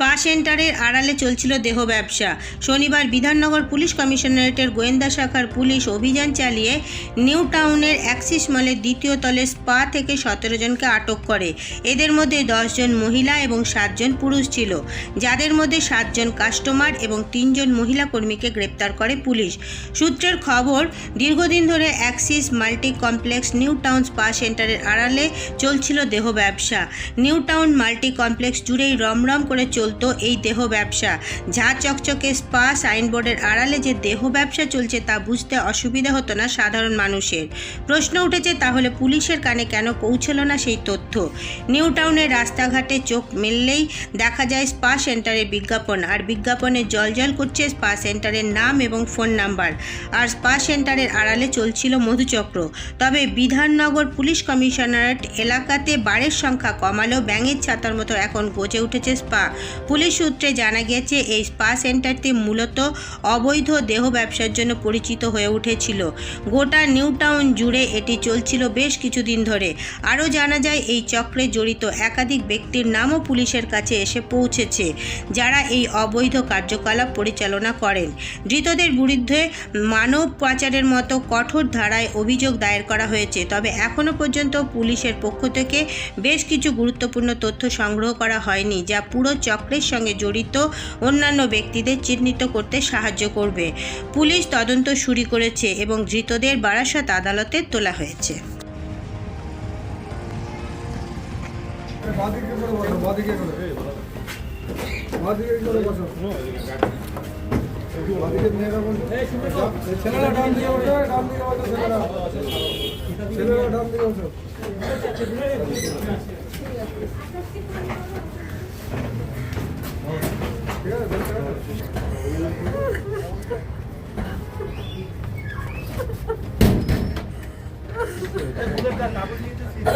Spa সেন্টারের আড়ালে চলছিল দেহ ব্যবসা। শনিবার বিধাননগর পুলিশ কমিশনারেটের গোয়েন্দা শাখার পুলিশ অভিযান চালিয়ে নিউ টাউনের অ্যাক্সিস মলের দ্বিতীয় তলে স্পা থেকে সতেরো জনকে আটক করে। এদের মধ্যে দশজন মহিলা এবং সাতজন পুরুষ ছিল। যাদের মধ্যে সাতজন কাস্টমার এবং তিনজন মহিলা কর্মীকে গ্রেপ্তার করে পুলিশ। সূত্রের খবর, দীর্ঘদিন ধরে Axis multi complex New Town spa সেন্টারের আড়ালে চলছিল দেহ ব্যবসা। নিউ টাউন মাল্টি কমপ্লেক্স জুড়েই রমরম করে চলতো এই দেহ ব্যবসা। ঝা চকচকে স্পা সাইনবোর্ডের আড়ালে যে দেহ ব্যবসা চলছে তা বুঝতে অসুবিধা হতো না সাধারণ মানুষের। প্রশ্ন উঠেছে, তাহলে পুলিশের কানে কেন পৌঁছলো না সেই তথ্য? নিউ টাউনের রাস্তাঘাটে চোখ মেললেই দেখা যায় স্পা সেন্টারের বিজ্ঞাপন, আর বিজ্ঞাপনে জলজল করছে স্পা সেন্টারের নাম এবং ফোন নাম্বার। আর স্পা সেন্টারের আড়ালে চলছিল মধুচক্র। তবে বিধাননগর পুলিশ কমিশনারেট এলাকাতে বারের সংখ্যা কমালেও ব্যাঙের ছাতার মতো এখন গজে উঠেছে স্পা। পুলিশ সূত্রে জানা গেছে এই স্পা সেন্টারটি মূলত অবৈধ দেহ ব্যবসার জন্য পরিচিত হয়ে উঠেছিল। গোটা নিউ টাউন জুড়ে এটি চলছিল বেশ কিছুদিন ধরে। আরও জানা যায়, এই চক্রে জড়িত একাধিক ব্যক্তির নামও পুলিশের কাছে এসে পৌঁছেছে, যারা এই অবৈধ কার্যকলাপ পরিচালনা করেন। ধৃতদের বিরুদ্ধে মানব পাচারের মতো কঠোর ধারায় অভিযোগ দায়ের করা হয়েছে, তবে এখনও পর্যন্ত পুলিশের পক্ষ থেকে বেশ কিছু গুরুত্বপূর্ণ তথ্য সংগ্রহ করা হয়নি, যা পুরো চক্রের সঙ্গে জড়িত অন্যান্য ব্যক্তিদের চিহ্নিত করতে সাহায্য করবে। পুলিশ তদন্ত শুরু করেছে এবং ধৃতদের বারাসত আদালতে তোলা হয়েছে। বাদিকে 오늘 날 나머지 해줄 수 있어.